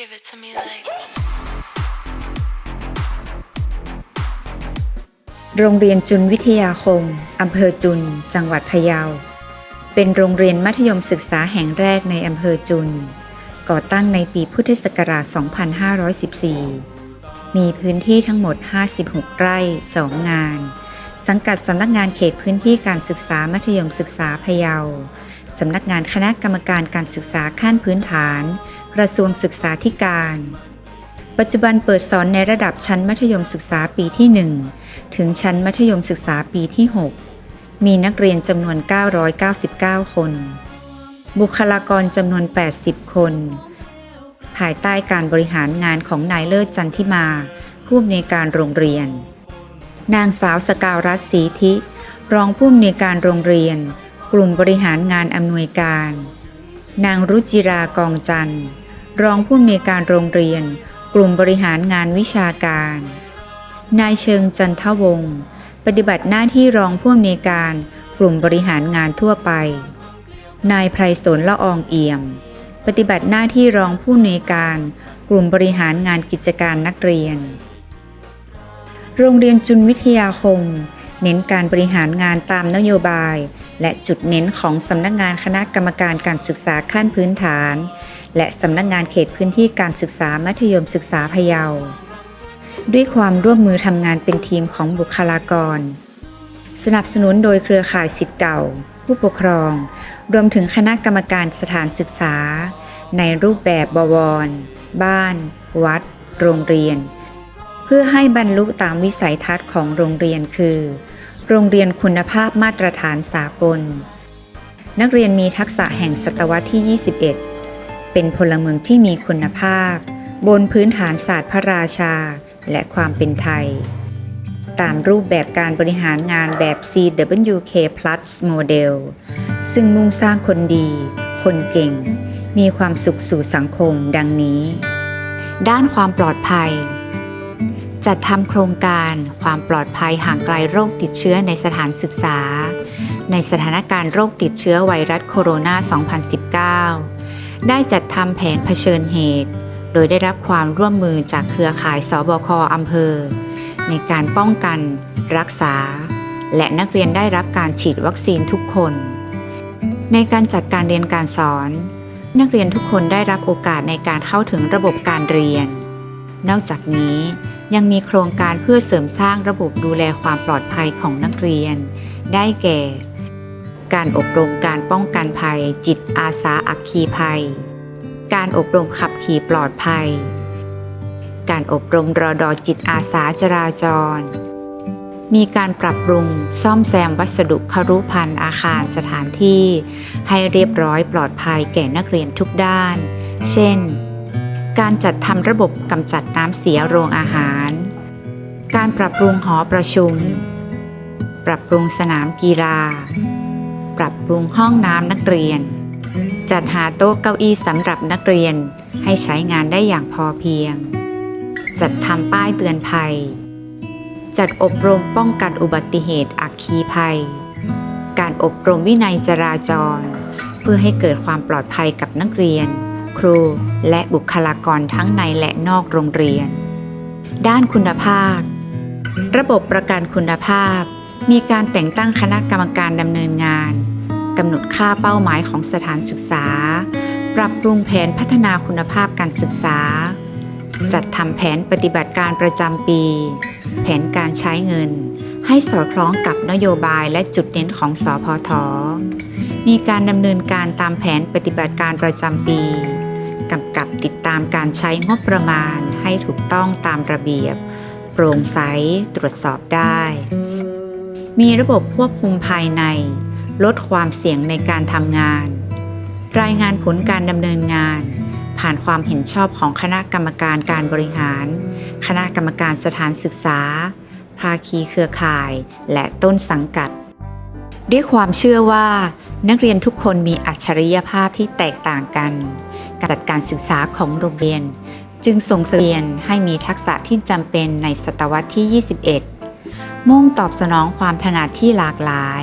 Give it to me like. โรงเรียนจุนวิทยาคม อำเภอจุน จังหวัดพะเยา เป็นโรงเรียนมัธยมศึกษาแห่งแรกในอำเภอจุน ก่อตั้งในปีพุทธศักราช 2514 มีพื้นที่ทั้งหมด 56 ไร่ 2 งาน สังกัดสำนักงานเขตพื้นที่การศึกษามัธยมศึกษาพะเยา สำนักงานคณะกรรมการการศึกษาขั้นพื้นฐาน กระทรวงศึกษาธิการ ปัจจุบันเปิดสอนในระดับชั้นมัธยมศึกษาปีที่ 1 ถึงชั้นมัธยมศึกษาปีที่ 6 มีนักเรียนจำนวน 999 คน บุคลากรจำนวน 80 คน ภายใต้การบริหารงานของนายเลิศจันทิมา ผู้อำนวยการโรงเรียน นางสาวสกาวรัตน์ศรีธิ รองผู้อำนวยการโรงเรียน กลุ่มบริหารงานอำนวยการนางรุจิรากองจันทร์ รองผู้อำนวยการโรงเรียน กลุ่มบริหารงานวิชาการ นายเชิงจันทวงศ์ปฏิบัติหน้าที่รองผู้อำนวยการกลุ่มบริหารงานทั่วไป นายไพรสนละอองเอี่ยม ปฏิบัติหน้าที่รองผู้อำนวยการกลุ่มบริหารงานกิจการนักเรียน โรงเรียนจุนวิทยาคม เน้นการบริหารงานตามนโยบาย และจุดเน้นของสำนักงานคณะกรรมการการศึกษาขั้นพื้นฐาน และสำนักงานเขตพื้นที่การศึกษามัธยมศึกษาพะเยา ด้วยความร่วมมือทำงานเป็นทีมของบุคลากร สนับสนุนโดยเครือข่ายสิทธิ์เก่า ผู้ปกครอง รวมถึงคณะกรรมการสถานศึกษา ในรูปแบบบวร บ้าน วัด โรงเรียน เพื่อให้บรรลุตามวิสัยทัศน์ของโรงเรียนคือ โรงเรียนคุณภาพมาตรฐานสากลนักเรียนมีทักษะแห่งศตวรรษที่ 21 เป็นพลเมืองที่มีคุณภาพ บนพื้นฐานศาสตร์พระราชา และความเป็นไทย ตามรูปแบบการบริหารงานแบบ CWK Plus Model ซึ่งมุ่งสร้างคนดี คนเก่ง มีความสุขสู่สังคมดังนี้ ด้านความปลอดภัย จัดทำโครงการความปลอดภัยห่างไกลโรคติดเชื้อในสถานศึกษา ในสถานการณ์โรคติดเชื้อไวรัสโคโรนา2019 ได้จัดทำแผนเผชิญเหตุ โดยได้รับความร่วมมือจากเครือข่ายสบคอำเภอ ในการป้องกัน รักษา และนักเรียนได้รับการฉีดวัคซีนทุกคน ในการจัดการเรียนการสอน นักเรียนทุกคนได้รับโอกาสในการเข้าถึงระบบการเรียน นอกจากนี้ยังมีโครงการเพื่อเสริมสร้างระบบดูแลความปลอดภัยของนักเรียน ได้แก่ การอบรมการป้องกันภัย จิตอาสาอัคคีภัย การอบรมขับขี่ปลอดภัย การอบรมรอดอจิตอาสาจราจร มีการปรับปรุงซ่อมแซมวัสดุครุพันธ์อาคารสถานที่ ให้เรียบร้อยปลอดภัยแก่นักเรียนทุกด้าน เช่น การจัดทำระบบกำจัดน้ำเสียโรงอาหาร การปรับปรุงหอประชุม ปรับปรุงสนามกีฬา ปรับปรุงห้องน้ำนักเรียน จัดหาโต๊ะเก้าอี้สำหรับนักเรียนให้ใช้งานได้อย่างพอเพียง จัดทำป้ายเตือนภัย จัดอบรมป้องกันอุบัติเหตุอัคคีภัย การอบรมวินัยจราจร เพื่อให้เกิดความปลอดภัยกับนักเรียน ครูและบุคลากรทั้งในและนอกโรงเรียน ด้านคุณภาพ ระบบประกันคุณภาพมีการแต่งตั้งคณะกรรมการดำเนินงาน กำหนดค่าเป้าหมายของสถานศึกษา ปรับปรุงแผนพัฒนาคุณภาพการศึกษา จัดทำแผนปฏิบัติการประจำปี แผนการใช้เงิน ให้สอดคล้องกับนโยบายและจุดเน้นของสอพท มีการดำเนินการตามแผนปฏิบัติการประจำปีกำกับติดตามการใช้งบประมาณให้ถูกต้องตามระเบียบ โปร่งใสตรวจสอบได้ มีระบบควบคุมภายใน ลดความเสี่ยงในการทำงาน รายงานผลการดำเนินงาน ผ่านความเห็นชอบของคณะกรรมการการบริหาร คณะกรรมการสถานศึกษา ภาคีเครือข่าย และต้นสังกัด ด้วยความเชื่อว่า นักเรียนทุกคนมีอัจฉริยภาพที่แตกต่างกัน การจัดการศึกษาของโรงเรียน จึงส่งเสริมให้มีทักษะที่จำเป็นในศตวรรษที่ 21 มุ่งตอบสนองความถนัดที่หลากหลาย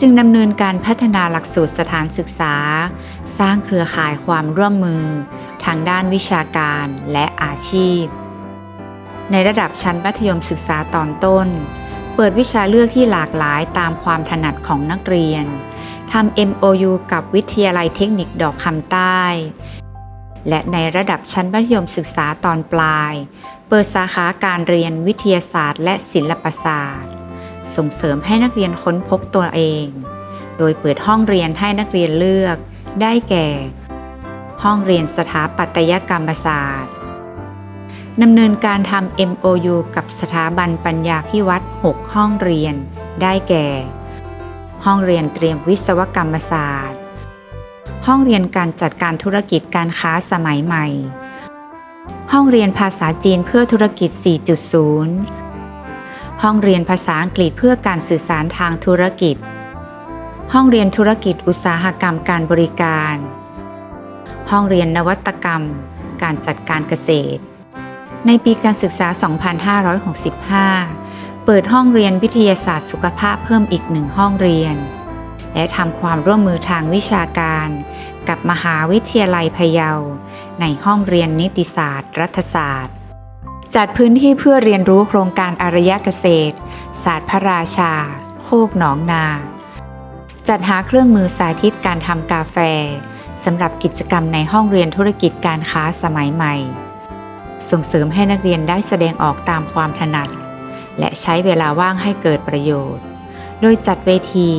จึงดำเนินการพัฒนาหลักสูตรสถานศึกษา สร้างเครือข่ายความร่วมมือ ทางด้านวิชาการและอาชีพ ในระดับชั้นมัธยมศึกษาตอนต้น เปิดวิชาเลือกที่หลากหลายตามความถนัดของนักเรียนทำ MOU กับวิทยาลัยเทคนิคดอกคำใต้ และในระดับชั้นมัธยมศึกษาตอนปลาย เปิดสาขาการเรียนวิทยาศาสตร์ และศิลปศาสตร์ ส่งเสริมให้นักเรียนค้นพบตัวเอง โดยเปิดห้องเรียนให้นักเรียนเลือก ได้แก่ ห้องเรียนสถาปัตยกรรมศาสตร์ดำเนินการทำ MOU กับสถาบันปัญญาพิวัตร6ห้องเรียน ได้แก่ ห้องเรียนเตรียมวิศวกรรมศาสตร์ ห้องเรียนการจัดการธุรกิจการค้าสมัยใหม่ ห้องเรียนภาษาจีนเพื่อธุรกิจ 4.0 ห้องเรียนภาษาอังกฤษเพื่อการสื่อสารทางธุรกิจ ห้องเรียนธุรกิจอุตสาหกรรมการบริการ ห้องเรียนนวัตกรรม การจัดการเกษตร ในปีการศึกษา 2565 เปิดห้องเรียนวิทยาศาสตร์สุขภาพเพิ่มอีกหนึ่งห้องเรียน และทำความร่วมมือทางวิชาการ กับมหาวิทยาลัยพะเยา ในห้องเรียนนิติศาสตร์ รัฐศาสตร์ จัดพื้นที่เพื่อเรียนรู้โครงการอารยะเกษตร ศาสตร์พระราชา โคกหนองนา จัดหาเครื่องมือสาธิตการทำกาแฟสำหรับกิจกรรมในห้องเรียนธุรกิจการค้าสมัยใหม่ ส่งเสริมให้นักเรียนได้แสดงออกตามความถนัด และใช้เวลาว่างให้เกิดประโยชน์ โดยจัดเวที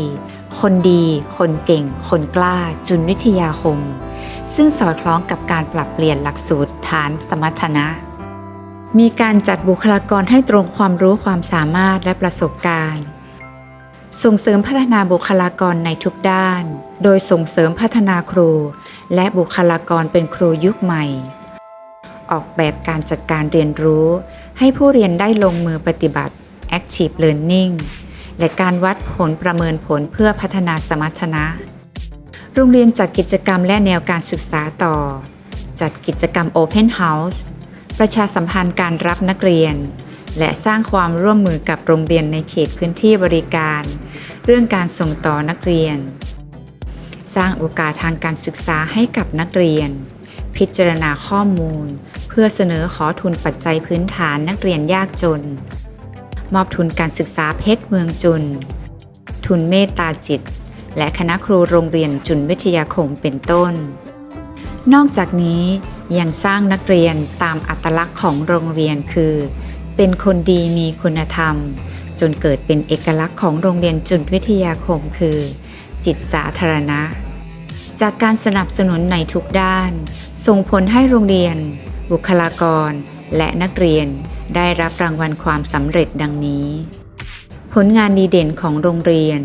คนดี คนเก่ง คนกล้า จุนวิทยาคม ซึ่งสอดคล้องกับการปรับเปลี่ยนหลักสูตรฐานสมรรถนะ มีการจัดบุคลากรให้ตรงความรู้ความสามารถและประสบการณ์ ส่งเสริมพัฒนาบุคลากรในทุกด้าน โดยส่งเสริมพัฒนาครู และบุคลากรเป็นครูยุคใหม่ ออกแบบการจัดการเรียนรู้ ให้ผู้เรียนได้ลงมือปฏิบัติ Active Learning และการวัดผลประเมินผลเพื่อพัฒนาสมรรถนะ โรงเรียนจัดกิจกรรมและแนวการศึกษาต่อ จัดกิจกรรม Open House ประชาสัมพันธ์การรับนักเรียน และสร้างความร่วมมือกับโรงเรียนในเขตพื้นที่บริการ เรื่องการส่งต่อนักเรียน สร้างโอกาสทางการศึกษาให้กับนักเรียน พิจารณาข้อมูล เพื่อเสนอขอทุนปัจจัยพื้นฐานนักเรียนยากจน มอบทุนการศึกษาเพชรเมืองจุน ทุนเมตตาจิต และคณะครูโรงเรียนจุนวิทยาคมเป็นต้น นอกจากนี้ ยังสร้างนักเรียนตามอัตลักษณ์ของโรงเรียนคือ เป็นคนดีมีคุณธรรม จนเกิดเป็นเอกลักษณ์ของโรงเรียนจุนวิทยาคมคือ จิตสาธารณะ จากการสนับสนุนในทุกด้าน ส่งผลให้โรงเรียน บุคลากร และนักเรียนได้รับรางวัลความสำเร็จดังนี้ ผลงานดีเด่นของโรงเรียน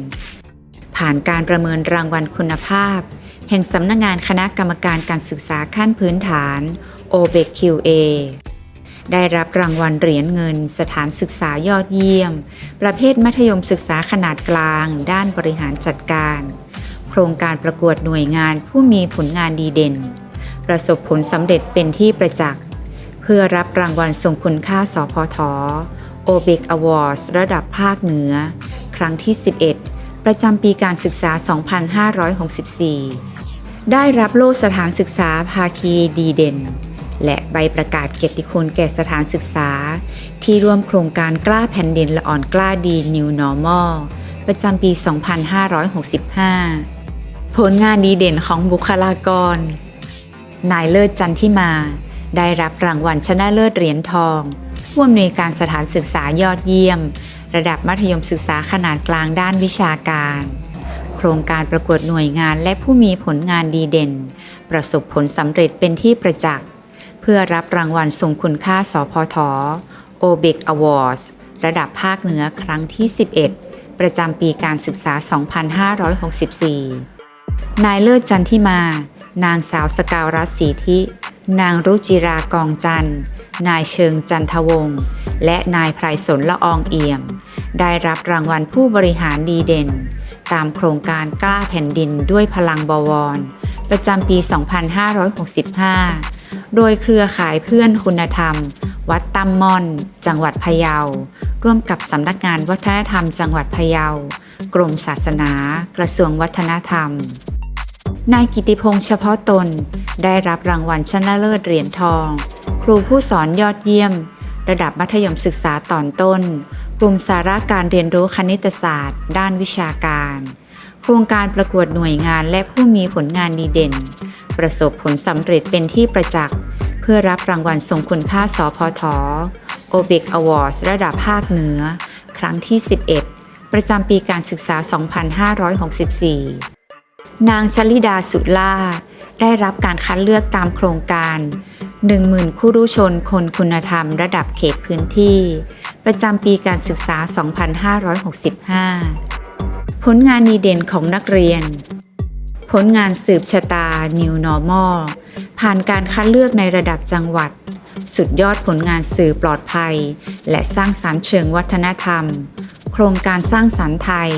ผ่านการประเมินรางวัลคุณภาพ แห่งสำนักงงานคณะกรรมการการศึกษาขั้นพื้นฐาน OBQA ได้รับรางวัลเหรียญเงิน สถานศึกษายอดเยี่ยม ประเภทมัธยมศึกษาขนาดกลาง ด้านบริหารจัดการ โครงการประกวดหน่วยงานผู้มีผลงานดีเด่น ประสบผลสำเร็จเป็นที่ประจักษ์ เพื่อรับรางวัลทรงคุณค่าสพท OBEC Awards ระดับภาคเหนือ ครั้งที่ 11 ประจำปีการศึกษา 2564 ได้รับโล่สถานศึกษาภาคีดีเด่น และใบประกาศเกียรติคุณแก่สถานศึกษา ที่ร่วมโครงการกล้าแผ่นดินละอ่อนกล้าดี New Normal ประจำปี 2565 ผลงานดีเด่นของบุคลากร นายเลิศจันทิมา ได้รับรางวัลชนะเลิศเหรียญทองผู้อำนวยการสถานศึกษายอดเยี่ยม ระดับมัธยมศึกษาขนาดกลางด้านวิชาการ โครงการประกวดหน่วยงานและผู้มีผลงานดีเด่น ประสบผลสำเร็จเป็นที่ประจักษ์ เพื่อรับรางวัลทรงคุณค่าสพท OBEC Awards ระดับภาคเหนือครั้งที่ 11 ประจำปีการศึกษา 2564 นายเลิศจันทิมา นางสาวสกาวรัศีธิ นางรุจิรากองจันนายเชิงจันทวงศ์และนายไพรสนละอองเอี่ยม ได้รับรางวัลผู้บริหารดีเด่น ตามโครงการกล้าแผ่นดินด้วยพลังบวร ประจำปี 2565 โดยเครือข่ายเพื่อนคุณธรรม วัดตั้มม่อน จังหวัดพะเยา ร่วมกับสำนักงานวัฒนธรรมจังหวัดพะเยา กรมศาสนา กระทรวงวัฒนธรรม นายกิติพงษ์เฉพาะตน ได้รับรางวัลชนะเลิศเหรียญทอง ครูผู้สอนยอดเยี่ยม ระดับมัธยมศึกษาตอนต้น กลุ่มสาระการเรียนรู้คณิตศาสตร์ ด้านวิชาการ โครงการประกวดหน่วยงานและผู้มีผลงานดีเด่น ประสบผลสำเร็จเป็นที่ประจักษ์ เพื่อรับรางวัลทรงคุณค่าสพท o b e c Awards ระดับภาคเหนือ ครั้งที่ 11 ประจำปีการศึกษา 2564 นางชลิดาสุล่า ได้รับการคัดเลือกตามโครงการ 10,000คู่รู้ชนคนคุณธรรมระดับเขตพื้นที่ ประจำปีการศึกษา 2565 ผลงานดีเด่นของนักเรียน ผลงานสืบชะตา New Normal ผ่านการคัดเลือกในระดับจังหวัด สุดยอดผลงานสื่อปลอดภัย และสร้างสรรค์เชิงวัฒนธรรม โครงการสร้างสรรค์ไทย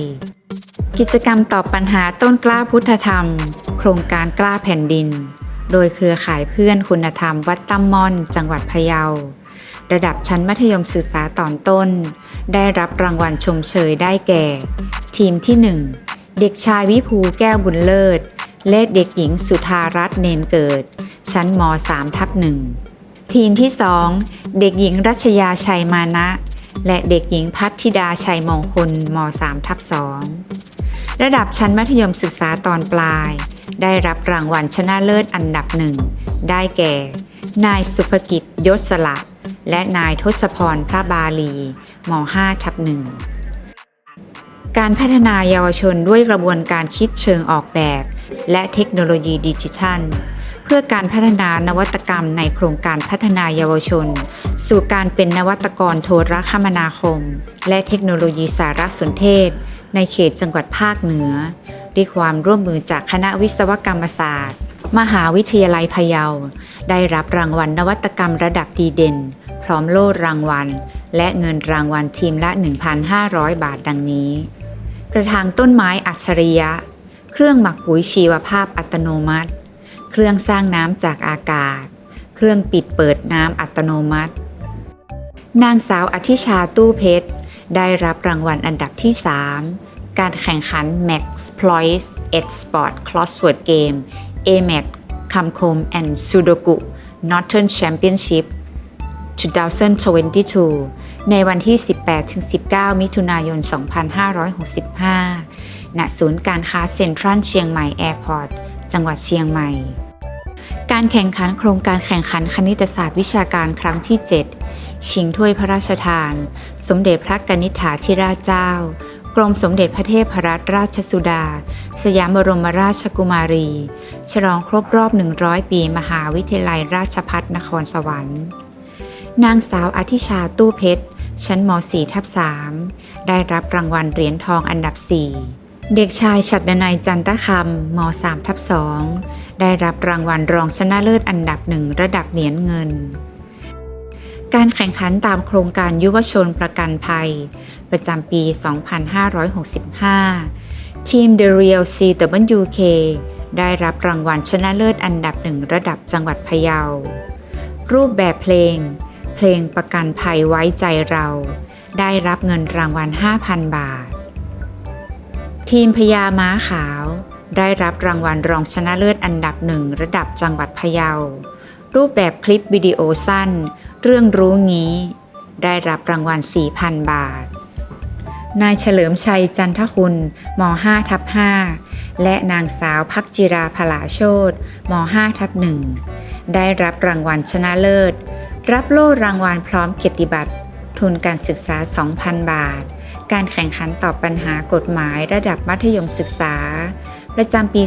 กิจกรรมตอบปัญหาต้นกล้าพุทธธรรม โครงการกล้าแผ่นดิน โดยเครือข่ายเพื่อนคุณธรรมวัดตั้มม่อน จังหวัดพะเยา ระดับชั้นมัธยมศึกษาตอนต้น ได้รับรางวัลชมเชยได้แก่ ทีมที่ 1 เด็กชายวิภูแก้วบุญเลิศและเด็กหญิงสุธารัตน์เนนเกิด ชั้นม 3 ทับหนึ่งทีมที่ 2 เด็กหญิงรัชยาชัยมานะ และเด็กหญิงพัทธิดาชัยมงคลม 3 ทับ2ระดับชั้นมัธยมศึกษาตอนปลาย ได้รับรางวัลชนะเลิศอันดับหนึ่ง ได้แก่ นายสุภกิจยศสละ และนายทศพรพระบาลีม5ทับหนึ่งการพัฒนาเยาวชนด้วยกระบวนการคิดเชิงออกแบบ และเทคโนโลยีดิจิทัล เพื่อการพัฒนานวัตกรรมในโครงการพัฒนาเยาวชน สู่การเป็นนวัตกรโทรคมนาคม และเทคโนโลยีสารสนเทศ ในเขตจังหวัดภาคเหนือ ด้วยความร่วมมือจากคณะวิศวกรรมศาสตร์ มหาวิทยาลัยพะเยา ได้รับรางวัลนวัตกรรมระดับดีเด่น พร้อมโล่รางวัล และเงินรางวัลทีมละ 1,500 บาทดังนี้ กระถางต้นไม้อัจฉริยะ เครื่องหมักปุ๋ยชีวภาพอัตโนมัติ เครื่องสร้างน้ำจากอากาศ เครื่องปิดเปิดน้ำอัตโนมัติ นางสาวอธิชาตู้เพชรได้รับรางวัลอันดับที่ 3 การแข่งขัน Max Ploys Ed Sport Crossword Game AMAT คำคม and Sudoku Northern Championship 2022 ในวันที่ 18-19 มิถุนายน 2565 ณ ศูนย์การค้าเซ็นทรัลเชียงใหม่แอร์พอร์ต จังหวัดเชียงใหม่ การแข่งขันโครงการแข่งขันคณิตศาสตร์วิชาการครั้งที่ 7 ชิงถ้วยพระราชทาน สมเด็จพระกนิษฐาธิราชเจ้า กรมสมเด็จพระเทพรัตนราชสุดา สยามบรมราชกุมารี ฉลองครบรอบ 100 ปีมหาวิทยาลัยราชภัฏนครสวรรค์ นางสาวอธิชาตู้เพชร ชั้นม .4 ทับ3ได้รับรางวัลเหรียญทองอันดับ 4 เด็กชายฉัดนัยจันตะคำม .3 ทับ2ได้รับรางวัลรองชนะเลิศอันดับหนึ่งระดับเหรียญเงินการแข่งขันตามโครงการยุวชนประกันภัย ประจำปี 2565 ทีม The Real CWK ได้รับรางวัลชนะเลิศอันดับหนึ่งระดับจังหวัดพะเยา รูปแบบเพลง เพลงประกันภัยไว้ใจเรา ได้รับเงินรางวัล 5,000 บาท ทีมพญาม้าขาว ได้รับรางวัลรองชนะเลิศอันดับหนึ่งระดับจังหวัดพะเยา รูปแบบคลิปวิดีโอสั้น เรื่องรู้งี้ ได้รับรางวัล 4,000 บาท นายเฉลิมชัยจันทคุณม5ทับ5และนางสาวพักจิราพลาโชตม5ทับ1ได้รับรางวัลชนะเลิศ รับโล่รางวัลพร้อมเกียรติบัตร ทุนการศึกษา 2,000 บาท การแข่งขันตอบปัญหากฎหมายระดับมัธยมศึกษา ประจำปี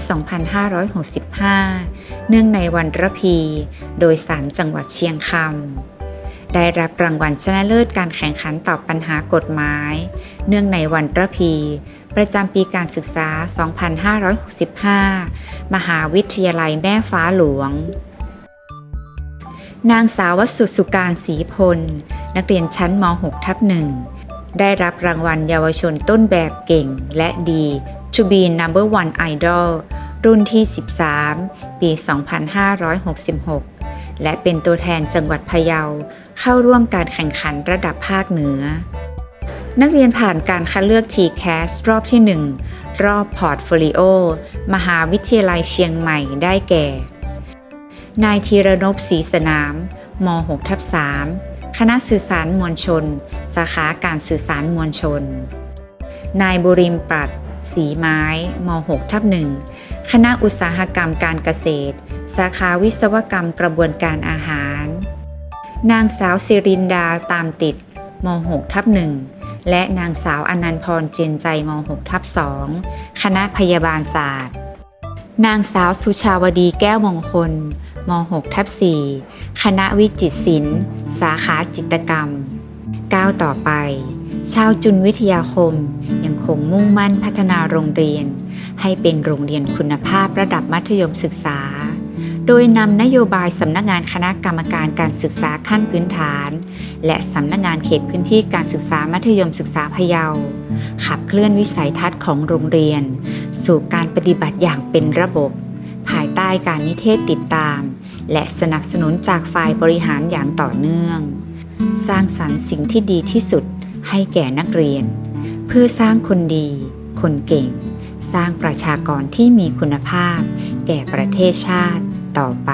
2565 เนื่องในวันระพี โดยสารจังหวัดเชียงคำได้รับรางวัลชนะเลิศการแข่งขันตอบปัญหากฎหมาย เนื่องในวันระพี ประจำปีการศึกษา 2565 มหาวิทยาลัยแม่ฟ้าหลวง นางสาววสุสุการศรีพล นักเรียนชั้นม .6 ทับหนึ่งได้รับรางวัลเยาวชนต้นแบบเก่งและดี To be number one idol รุ่นที่ 13 ปี 2566 และเป็นตัวแทนจังหวัดพะเยาเข้าร่วมการแข่งขันระดับภาคเหนือ นักเรียนผ่านการคัดเลือก TCAS รอบที่ 1 รอบพอร์ตโฟลิโอ มหาวิทยาลัยเชียงใหม่ได้แก่ นายธีรนพศรีสนามม6ทับ3คณะสื่อสารมวลชน สาขาการสื่อสารมวลชน นายบุริมปรัดศรีไม้ม6ทับ1คณะอุตสาหกรรมการเกษตร สาขาวิศวกรรมกระบวนการอาหาร นางสาวสิรินดาตามติดม6ทับ1 และนางสาวอนันพรเจนใจม6ทับ2คณะพยาบาลศาสตร์ นางสาวสุชาวดีแก้วมงคลม6ทับ4คณะวิจิตรศิลป์ สาขาจิตกรรมก้าวต่อไป ชาวจุนวิทยาคม ยังคงมุ่งมั่นพัฒนาโรงเรียน ให้เป็นโรงเรียนคุณภาพระดับมัธยมศึกษา โดยนำนโยบายสำนักงานคณะกรรมการการศึกษาขั้นพื้นฐาน และสำนักงานเขตพื้นที่การศึกษามัธยมศึกษาพะเยา ขับเคลื่อนวิสัยทัศน์ของโรงเรียน สู่การปฏิบัติอย่างเป็นระบบ ภายใต้การนิเทศติดตาม และสนับสนุนจากฝ่ายบริหารอย่างต่อเนื่อง สร้างสรรค์สิ่งที่ดีที่สุดให้แก่นักเรียน เพื่อสร้างคนดี คนเก่ง สร้างประชากรที่มีคุณภาพ แก่ประเทศชาติ ต่อไป